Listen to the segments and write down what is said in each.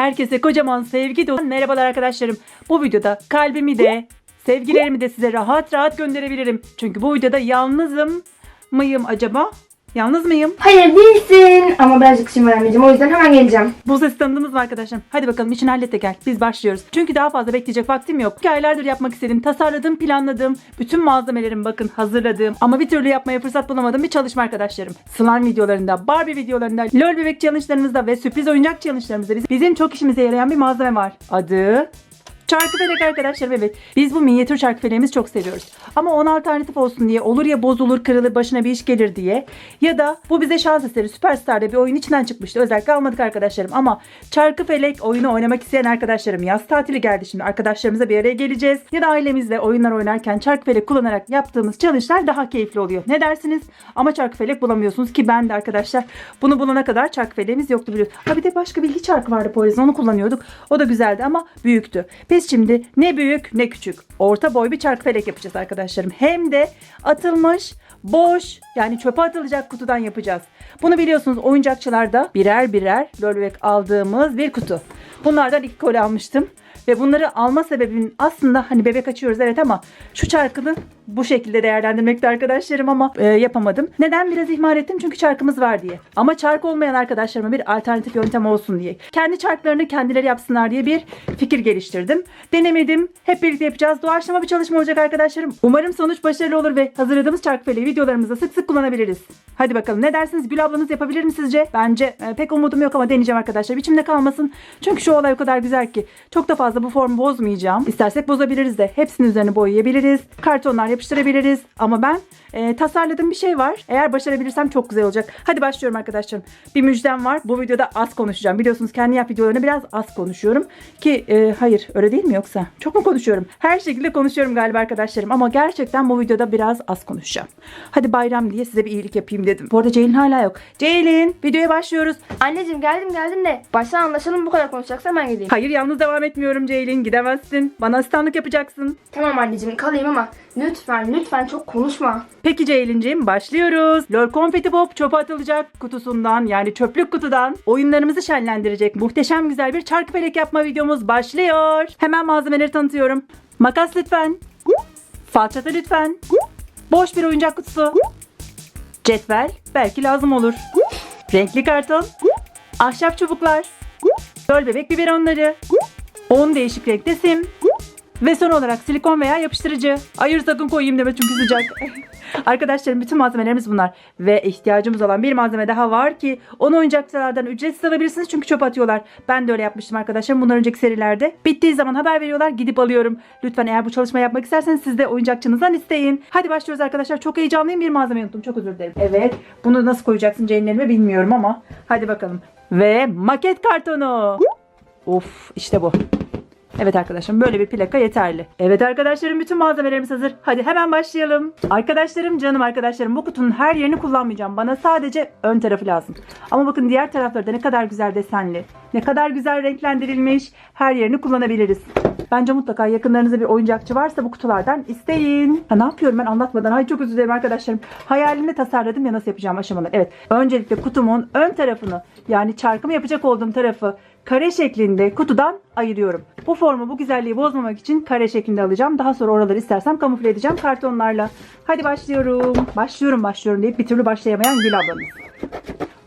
Herkese kocaman sevgi dolu merhabalar arkadaşlarım. Bu videoda kalbimi de sevgilerimi de size rahat rahat gönderebilirim. Çünkü bu videoda yalnızım mıyım acaba? Yalnız mıyım? Hayır değilsin. Ama birazcık işim var anneciğim. O yüzden hemen geleceğim. Bu sesi tanıdınız mı arkadaşlarım? Hadi bakalım işini hallet de gel. Biz başlıyoruz. Çünkü daha fazla bekleyecek vaktim yok. İki aylardır yapmak istedim. Tasarladım, planladım. Bütün malzemelerimi bakın hazırladım. Ama bir türlü yapmaya fırsat bulamadığım bir çalışma arkadaşlarım. Slime videolarında, Barbie videolarında, LOL bebek challenge'larımızda ve sürpriz oyuncak challenge'larımızda biz- bizim çok işimize yarayan bir malzeme var. Adı Çarkıfelek arkadaşlarım evet. Biz bu minyatür çarkıfeleğimizi çok seviyoruz. Ama ona alternatif olsun diye olur ya bozulur kırılır başına bir iş gelir diye. Ya da bu bize şans eseri Süperstar'da bir oyun içinden çıkmıştı. Özellikle almadık arkadaşlarım. Ama çarkıfelek oyunu oynamak isteyen arkadaşlarım yaz tatili geldi şimdi. Arkadaşlarımızla bir araya geleceğiz. Ya da ailemizle oyunlar oynarken çarkıfelek kullanarak yaptığımız challenge'lar daha keyifli oluyor. Ne dersiniz? Ama çarkıfelek bulamıyorsunuz ki ben de arkadaşlar bunu bulana kadar çarkıfeleğimiz yoktu biliyorsunuz. Ha bir de başka bilgi çarkı vardı Poyraz'ın onu kullanıyorduk. O da güzeldi ama büyüktü. Biz şimdi ne büyük ne küçük orta boy bir çarkıfelek yapacağız arkadaşlarım. Hem de atılmış boş yani çöpe atılacak kutudan yapacağız. Bunu biliyorsunuz oyuncakçılarda birer birer lolbek aldığımız bir kutu. Bunlardan iki koli almıştım. Ve bunları alma sebebim aslında hani bebek açıyoruz evet ama şu çarkını bu şekilde değerlendirmekte arkadaşlarım ama e, yapamadım. Neden biraz ihmal ettim? Çünkü çarkımız var diye. Ama çark olmayan arkadaşlarıma bir alternatif yöntem olsun diye. Kendi çarklarını kendileri yapsınlar diye bir fikir geliştirdim. Denemedim. Hep birlikte yapacağız. Doğaçlama bir çalışma olacak arkadaşlarım. Umarım sonuç başarılı olur ve hazırladığımız çark feleği videolarımızda sık sık kullanabiliriz. Hadi bakalım ne dersiniz? Gül ablanız yapabilir mi sizce? Bence e, pek umudum yok ama deneyeceğim arkadaşlar. İçimde kalmasın. Çünkü şu olay o kadar güzel ki. Çok da fazla bu formu bozmayacağım. İstersek bozabiliriz de. Hepsinin üzerine boyayabiliriz. Kartonlar yapıştırabiliriz. Ama ben e, tasarladığım bir şey var. Eğer başarabilirsem çok güzel olacak. Hadi başlıyorum arkadaşlarım. Bir müjdem var. Bu videoda az konuşacağım. Biliyorsunuz kendi yap videolarında biraz az konuşuyorum. Ki e, hayır öyle değil mi yoksa? Çok mu konuşuyorum? Her şekilde konuşuyorum galiba arkadaşlarım. Ama gerçekten bu videoda biraz az konuşacağım. Hadi bayram diye size bir iyilik yapayım dedim. Bu arada Ceylin hala yok. Ceylin videoya başlıyoruz. Anneciğim geldim geldim de. Baştan anlaşalım bu kadar konuşacaksan ben geleyim. Hayır yalnız devam etmiyorum Ceylin. Gidemezsin. Bana asistanlık yapacaksın. Tamam anneciğim kalayım ama lütfen lütfen çok konuşma. Peki Ceylin'ciğim başlıyoruz. LOL Confetti Pop çöpe atılacak kutusundan yani çöplük kutudan oyunlarımızı şenlendirecek muhteşem güzel bir çarkı felek yapma videomuz başlıyor. Hemen malzemeleri tanıtıyorum. Makas lütfen. Falçata lütfen. Boş bir oyuncak kutusu. Cetvel belki lazım olur. Renkli karton. Ahşap çubuklar. Göl bebek biberonları. 10 değişik renkte sim. Ve son olarak silikon veya yapıştırıcı. Hayır sakın koyayım deme çünkü sıcak. Arkadaşlarım bütün malzemelerimiz bunlar. Ve ihtiyacımız olan bir malzeme daha var ki onu oyuncakçılardan ücretsiz alabilirsiniz çünkü çöp atıyorlar. Ben de öyle yapmıştım arkadaşlarım bundan önceki serilerde. Bittiği zaman haber veriyorlar gidip alıyorum. Lütfen eğer bu çalışma yapmak isterseniz siz de oyuncakçınızdan isteyin. Hadi başlıyoruz arkadaşlar. Çok heyecanlıyım bir malzeme unuttum. Çok özür dilerim. Evet bunu nasıl koyacaksın Ceylin'lerime bilmiyorum ama. Hadi bakalım. Ve maket kartonu. Of işte bu. Evet arkadaşlarım böyle bir plaka yeterli. Evet arkadaşlarım bütün malzemelerimiz hazır. Hadi hemen başlayalım. Arkadaşlarım canım arkadaşlarım bu kutunun her yerini kullanmayacağım. Bana sadece ön tarafı lazım. Ama bakın diğer tarafları da ne kadar güzel desenli. Ne kadar güzel renklendirilmiş. Her yerini kullanabiliriz. Bence mutlaka yakınlarınızda bir oyuncakçı varsa bu kutulardan isteyin. Ha, ne yapıyorum ben anlatmadan? Ay çok özür dilerim arkadaşlarım. Hayalimde tasarladım ya nasıl yapacağım aşamaları. Evet. Öncelikle kutumun ön tarafını yani çarkımı yapacak olduğum tarafı kare şeklinde kutudan ayırıyorum. Bu formu bu güzelliği bozmamak için kare şeklinde alacağım. Daha sonra oraları istersem kamufle edeceğim kartonlarla. Hadi başlıyorum. Başlıyorum başlıyorum deyip bir türlü başlayamayan Gül ablamız.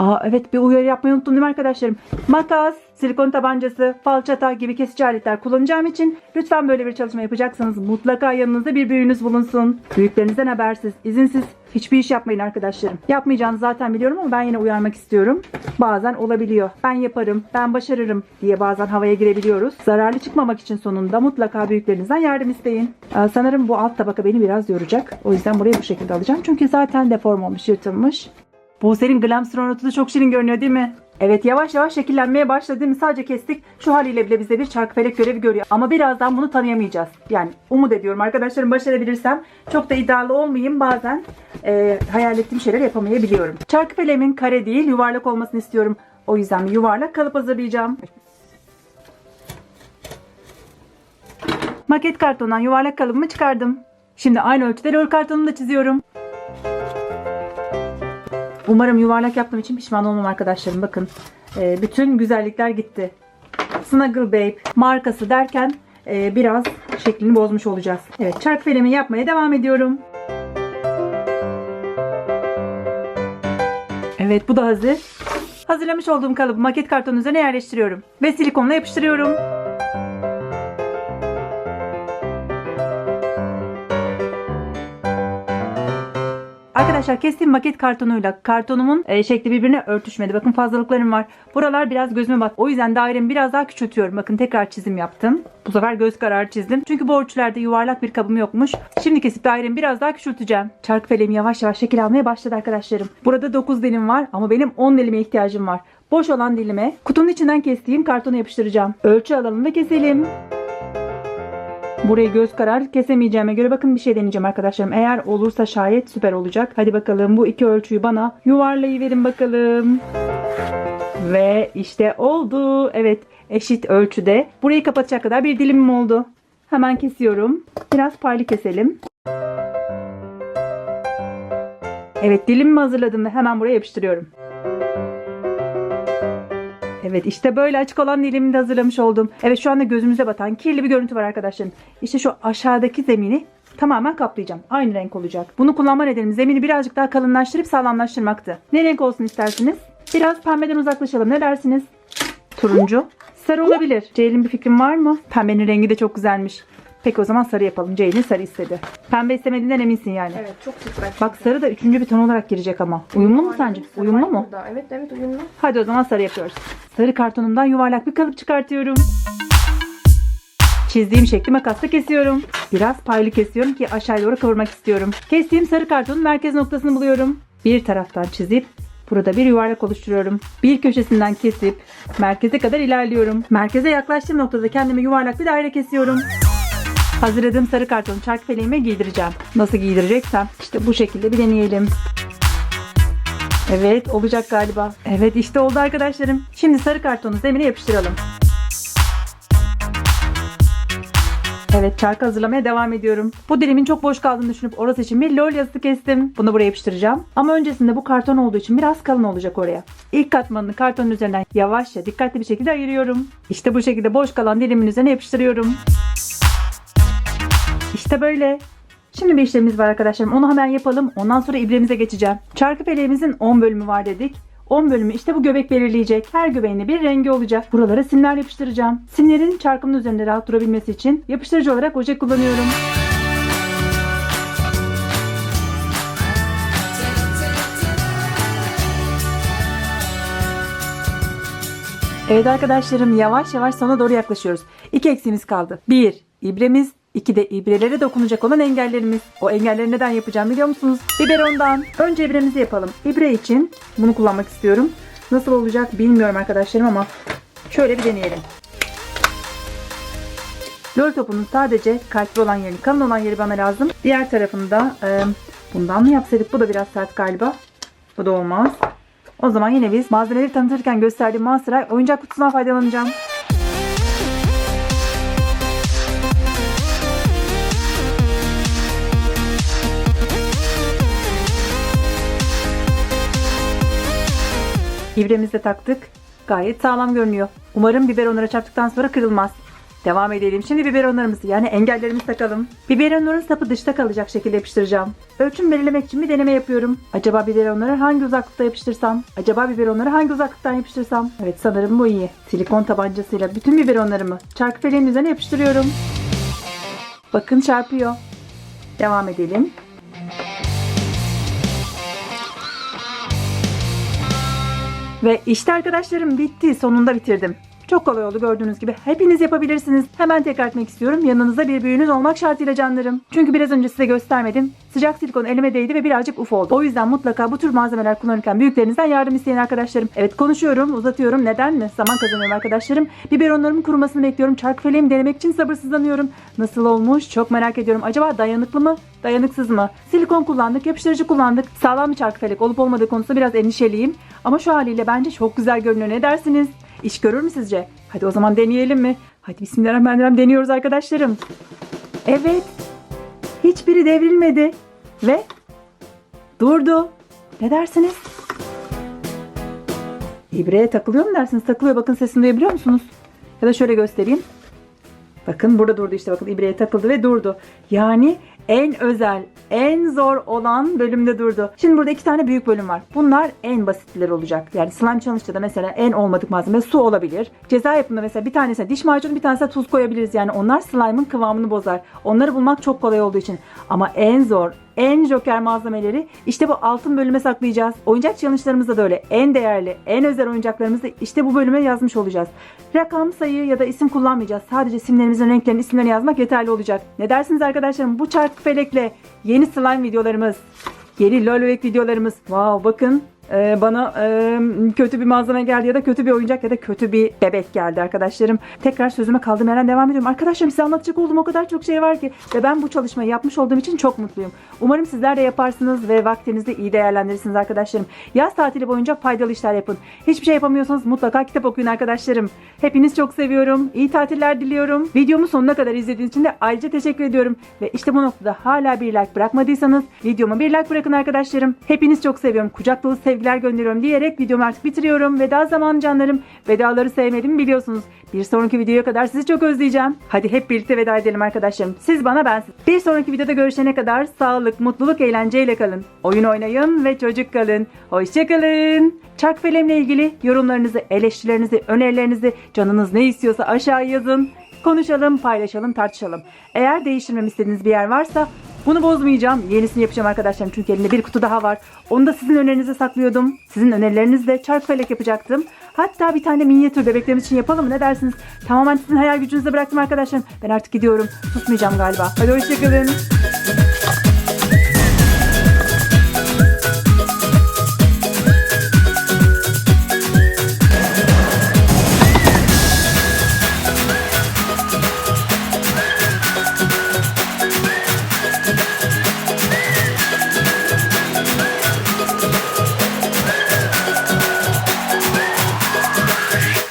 Aa evet bir uyarı yapmayı unuttum değil mi arkadaşlarım? Makas, silikon tabancası, falçata gibi kesici aletler kullanacağım için lütfen böyle bir çalışma yapacaksanız mutlaka yanınızda bir büyüğünüz bulunsun. Büyüklerinizden habersiz, izinsiz hiçbir iş yapmayın arkadaşlarım. Yapmayacağınızı zaten biliyorum ama ben yine uyarmak istiyorum. Bazen olabiliyor. Ben yaparım, ben başarırım diye bazen havaya girebiliyoruz. Zararlı çıkmamak için sonunda mutlaka büyüklerinizden yardım isteyin. Ee, sanırım bu alt tabaka beni biraz yoracak. O yüzden burayı bu şekilde alacağım. Çünkü zaten deform olmuş, yırtılmış. Bu senin glam stronot'u da çok şirin görünüyor değil mi? Evet yavaş yavaş şekillenmeye başladı değil mi? Sadece kestik. Şu haliyle bile bize bir çarkıfelek görevi görüyor. Ama birazdan bunu tanıyamayacağız. Yani umut ediyorum arkadaşlarım başarabilirsem. Çok da iddialı olmayayım bazen. e, hayal ettiğim şeyler yapamayabiliyorum. Çarkıfeleğimin kare değil yuvarlak olmasını istiyorum. O yüzden yuvarlak kalıp hazırlayacağım. Maket kartondan yuvarlak kalıbımı çıkardım. Şimdi aynı ölçüde rol kartonumu da çiziyorum. Umarım yuvarlak yaptığım için pişman olmam arkadaşlarım. Bakın e, bütün güzellikler gitti. Snuggle Babe markası derken e, biraz şeklini bozmuş olacağız. Evet çark felemi yapmaya devam ediyorum. Evet bu da hazır. Hazırlamış olduğum kalıbı maket kartonun üzerine yerleştiriyorum. Ve silikonla yapıştırıyorum. Arkadaşlar kestiğim maket kartonuyla kartonumun e, şekli birbirine örtüşmedi. Bakın fazlalıklarım var. Buralar biraz gözüme bat. O yüzden dairemi biraz daha küçültüyorum. Bakın tekrar çizim yaptım. Bu sefer göz kararı çizdim. Çünkü bu ölçülerde yuvarlak bir kabım yokmuş. Şimdi kesip dairemi biraz daha küçülteceğim. Çark felemi yavaş yavaş şekil almaya başladı arkadaşlarım. Burada 9 dilim var ama benim 10 dilime ihtiyacım var. Boş olan dilime kutunun içinden kestiğim kartonu yapıştıracağım. Ölçü alalım ve keselim. Burayı göz kararı kesemeyeceğime göre bakın bir şey deneyeceğim arkadaşlarım. Eğer olursa şayet süper olacak. Hadi bakalım bu iki ölçüyü bana yuvarlayıverin bakalım. Ve işte oldu. Evet eşit ölçüde. Burayı kapatacak kadar bir dilimim oldu. Hemen kesiyorum. Biraz paylı keselim. Evet dilimimi hazırladım ve hemen buraya yapıştırıyorum. Evet işte böyle açık olan dilimi de hazırlamış oldum. Evet şu anda gözümüze batan kirli bir görüntü var arkadaşlarım. İşte şu aşağıdaki zemini tamamen kaplayacağım. Aynı renk olacak. Bunu kullanma nedenim zemini birazcık daha kalınlaştırıp sağlamlaştırmaktı. Ne renk olsun istersiniz? Biraz pembeden uzaklaşalım. Ne dersiniz? Turuncu. Sarı olabilir. Ceylin bir fikrin var mı? Pembenin rengi de çok güzelmiş. Peki o zaman sarı yapalım. Ceylin sarı istedi. Pembe istemediğinden eminsin yani. Evet çok sık bak. Sarı da üçüncü bir ton olarak girecek ama. Uyumlu mu sence? Uyumlu mu? burada. Evet evet uyumlu. Hadi o zaman sarı yapıyoruz. Sarı kartonumdan yuvarlak bir kalıp çıkartıyorum. Çizdiğim şekli makasla kesiyorum. Biraz paylı kesiyorum ki aşağıya doğru kıvırmak istiyorum. Kestiğim sarı kartonun merkez noktasını buluyorum. Bir taraftan çizip burada bir yuvarlak oluşturuyorum. Bir köşesinden kesip merkeze kadar ilerliyorum. Merkeze yaklaştığım noktada kendime yuvarlak bir daire kesiyorum. Hazırladığım sarı kartonu çark feleğime giydireceğim. Nasıl giydireceksem işte bu şekilde bir deneyelim. Evet olacak galiba. Evet işte oldu arkadaşlarım. Şimdi sarı kartonu zemine yapıştıralım. Evet çarkı hazırlamaya devam ediyorum. Bu dilimin çok boş kaldığını düşünüp orası için bir lol yazısı kestim. Bunu buraya yapıştıracağım. Ama öncesinde bu karton olduğu için biraz kalın olacak oraya. İlk katmanını kartonun üzerinden yavaşça dikkatli bir şekilde ayırıyorum. İşte bu şekilde boş kalan dilimin üzerine yapıştırıyorum. İşte böyle. Şimdi bir işlemimiz var arkadaşlarım. Onu hemen yapalım. Ondan sonra ibremize geçeceğim. Çarkı feleğimizin 10 bölümü var dedik. 10 bölümü işte bu göbek belirleyecek. Her göbeğinde bir rengi olacak. Buralara simler yapıştıracağım. Simlerin çarkımın üzerinde rahat durabilmesi için yapıştırıcı olarak oje kullanıyorum. Evet arkadaşlarım yavaş yavaş sona doğru yaklaşıyoruz. İki eksiğimiz kaldı. Bir, ibremiz. İki de ibrelere dokunacak olan engellerimiz. O engelleri neden yapacağım biliyor musunuz? Biberondan. Önce ibremizi yapalım. İbre için bunu kullanmak istiyorum. Nasıl olacak bilmiyorum arkadaşlarım ama şöyle bir deneyelim. Lol topunun sadece kalpli olan yeri, kalın olan yeri bana lazım. Diğer tarafını da e, bundan mı yapsaydık? Bu da biraz sert galiba. Bu da olmaz. O zaman yine biz malzemeleri tanıtırken gösterdiğim High oyuncak kutusundan faydalanacağım. İbremizi de taktık. Gayet sağlam görünüyor. Umarım biberonlara çarptıktan sonra kırılmaz. Devam edelim. Şimdi biberonlarımızı yani engellerimizi takalım. Biberonların sapı dışta kalacak şekilde yapıştıracağım. Ölçüm belirlemek için bir deneme yapıyorum. Acaba biberonları hangi uzaklıkta yapıştırsam? Acaba biberonları hangi uzaklıktan yapıştırsam? Evet sanırım bu iyi. Silikon tabancasıyla bütün biberonlarımı çarkı feleğin üzerine yapıştırıyorum. Bakın çarpıyor. Devam edelim. Ve işte arkadaşlarım bitti. Sonunda bitirdim. Çok kolay oldu gördüğünüz gibi. Hepiniz yapabilirsiniz. Hemen tekrar etmek istiyorum. Yanınızda bir büyüğünüz olmak şartıyla canlarım. Çünkü biraz önce size göstermedim. Sıcak silikon elime değdi ve birazcık uf oldu. O yüzden mutlaka bu tür malzemeler kullanırken büyüklerinizden yardım isteyin arkadaşlarım. Evet konuşuyorum, uzatıyorum. Neden mi? Zaman kazanıyorum arkadaşlarım. Biberonlarımın kurumasını bekliyorum. Çark feleğimi denemek için sabırsızlanıyorum. Nasıl olmuş? Çok merak ediyorum. Acaba dayanıklı mı? Dayanıksız mı? Silikon kullandık, yapıştırıcı kullandık. Sağlam bir çark felek olup olmadığı konusunda biraz endişeliyim. Ama şu haliyle bence çok güzel görünüyor. Ne dersiniz? İş görür mü sizce? Hadi o zaman deneyelim mi? Hadi bismillahirrahmanirrahim deniyoruz arkadaşlarım. Evet. Hiçbiri devrilmedi. Ve durdu. Ne dersiniz? İbreye takılıyor mu dersiniz? Takılıyor. Bakın sesini duyabiliyor musunuz? Ya da şöyle göstereyim. Bakın burada durdu işte bakın ibreye takıldı ve durdu. Yani en özel, en zor olan bölümde durdu. Şimdi burada iki tane büyük bölüm var. Bunlar en basitleri olacak. Yani slime challenge'da da mesela en olmadık malzeme su olabilir. Ceza yapımında mesela bir tanesine diş macunu bir tanesine tuz koyabiliriz. Yani onlar slime'ın kıvamını bozar. Onları bulmak çok kolay olduğu için. Ama en zor, en joker malzemeleri işte bu altın bölüme saklayacağız. Oyuncak challenge'larımızda da öyle. En değerli, en özel oyuncaklarımızı işte bu bölüme yazmış olacağız. Rakam, sayı ya da isim kullanmayacağız. Sadece simlerimizin renklerini, isimlerini yazmak yeterli olacak. Ne dersiniz arkadaşlarım? Bu çark felekle yeni slime videolarımız, yeni lolowek videolarımız. Wow bakın ee, bana e, kötü bir malzeme geldi ya da kötü bir oyuncak ya da kötü bir bebek geldi arkadaşlarım. Tekrar sözüme kaldığım yerden devam ediyorum. Arkadaşlarım size anlatacak olduğum o kadar çok şey var ki ve ben bu çalışmayı yapmış olduğum için çok mutluyum. Umarım sizler de yaparsınız ve vaktinizi iyi değerlendirirsiniz arkadaşlarım. Yaz tatili boyunca faydalı işler yapın. Hiçbir şey yapamıyorsanız mutlaka kitap okuyun arkadaşlarım. Hepiniz çok seviyorum. İyi tatiller diliyorum. Videomu sonuna kadar izlediğiniz için de ayrıca teşekkür ediyorum. Ve işte bu noktada hala bir like bırakmadıysanız videoma bir like bırakın arkadaşlarım. Hepiniz çok seviyorum. Kucak dolu sevgiler gönderiyorum diyerek videomu artık bitiriyorum. Veda zamanı canlarım. Vedaları sevmedim biliyorsunuz. Bir sonraki videoya kadar sizi çok özleyeceğim. Hadi hep birlikte veda edelim arkadaşlarım. Siz bana ben siz. Bir sonraki videoda görüşene kadar sağlık, mutluluk, eğlenceyle kalın. Oyun oynayın ve çocuk kalın. Hoşçakalın. Çark felemle ilgili yorumlarınızı, eleştirilerinizi, önerilerinizi canınız ne istiyorsa aşağı yazın. Konuşalım, paylaşalım, tartışalım. Eğer değiştirmemi istediğiniz bir yer varsa bunu bozmayacağım. Yenisini yapacağım arkadaşlarım. Çünkü elimde bir kutu daha var. Onu da sizin önerinize saklıyordum. Sizin önerilerinizle çark felek yapacaktım. Hatta bir tane minyatür bebeklerimiz için yapalım mı? Ne dersiniz? Tamamen sizin hayal gücünüze bıraktım arkadaşlarım. Ben artık gidiyorum. Susmayacağım galiba. Hadi hoşçakalın.